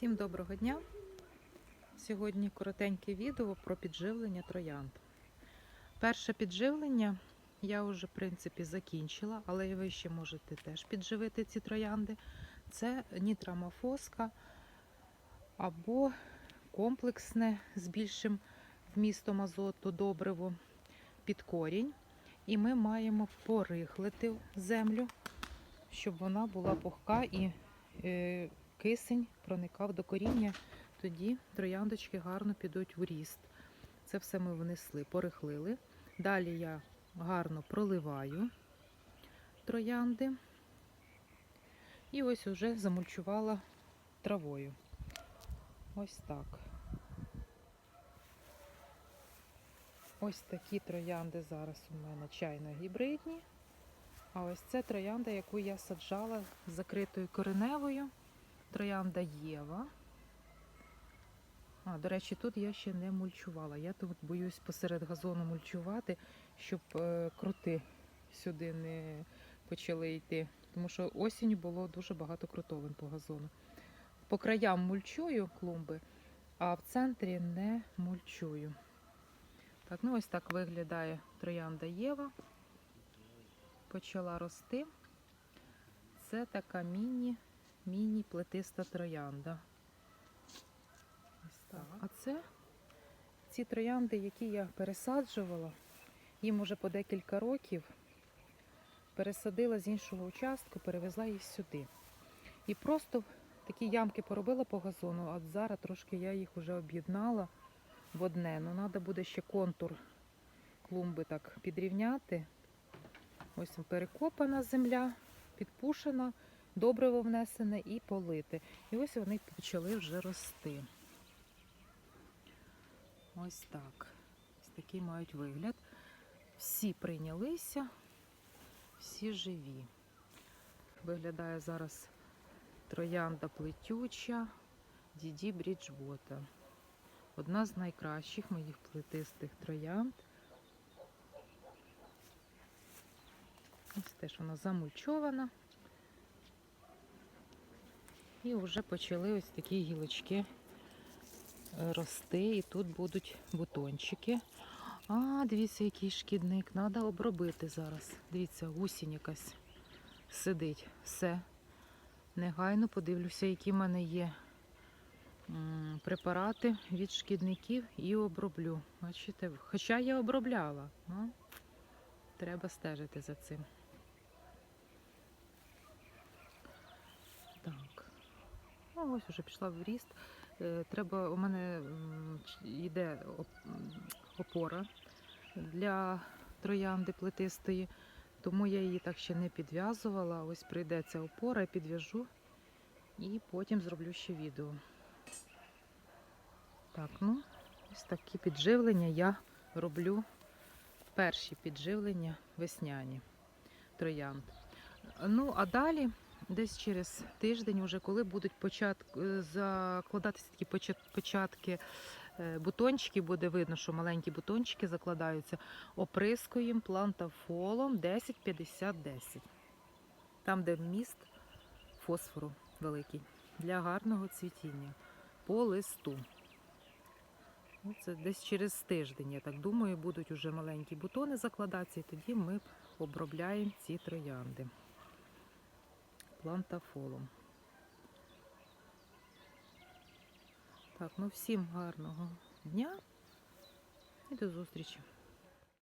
Всім доброго дня! Сьогодні коротеньке відео про підживлення троянд. Перше підживлення я вже, в принципі, закінчила, але ви ще можете теж підживити ці троянди. Це нітрамофоска або комплексне з більшим вмістом азоту добриво під корінь. І ми маємо порихлити землю, щоб вона була пухка і е, кисень проникав до коріння, тоді трояндочки гарно підуть в ріст. Це все ми внесли, порихлили. Далі я гарно проливаю троянди. І ось уже замульчувала травою. Ось так. Ось такі троянди зараз у мене чайно-гібридні. А ось це троянда, яку я саджала з закритою кореневою. Троянда Єва. А, до речі, тут я ще не мульчувала. Я тут боюсь посеред газону мульчувати, щоб е, крути сюди не почали йти. Тому що осінь було дуже багато крутовин по газону. По краям мульчую клумби, а в центрі не мульчую. Так, ну ось так виглядає троянда Єва. Почала рости. Це така міні міні-плетиста троянда. А це ці троянди, які я пересаджувала, їм уже по декілька років пересадила з іншого участку, перевезла їх сюди. І просто такі ямки поробила по газону, а зараз трошки я їх вже об'єднала в одне. Ну, треба буде ще контур клумби так підрівняти. Ось перекопана земля, підпушена добриво внесене і полити. І ось вони почали вже рости. Ось так. Ось такий мають вигляд. Всі прийнялися, всі живі. Виглядає зараз троянда плетюча, Діді Бріджбота. Одна з найкращих моїх плетистих троянд. Ось теж вона замульчована. І вже почали ось такі гілочки е, рости, і тут будуть бутончики. А, дивіться, який шкідник. Треба обробити зараз. Дивіться, гусінь якась сидить. Все. Негайно подивлюся, які в мене є препарати від шкідників і оброблю. Бачите, хоча я обробляла, ну, треба стежити за цим. Так. Ну, ось вже пішла в ріст. Е, Треба, у мене йде опора для троянди плетистої, тому я її так ще не підв'язувала. Ось прийде ця опора, підв'яжу і потім зроблю ще відео. Так, ну, ось такі підживлення я роблю. Перші підживлення весняні троянд. Ну, а далі десь через тиждень, уже коли будуть почат... е, закладатися такі почат- початки е, бутончиків, буде видно, що маленькі бутончики закладаються, оприскуємо плантафолом 10-50-10. Там, де вміст фосфору великий, для гарного цвітіння по листу. Ну, Це десь через тиждень, я так думаю, будуть уже маленькі бутони закладатися, і тоді ми обробляємо ці троянди плантафолом. Так, ну всім гарного дня і до зустрічі!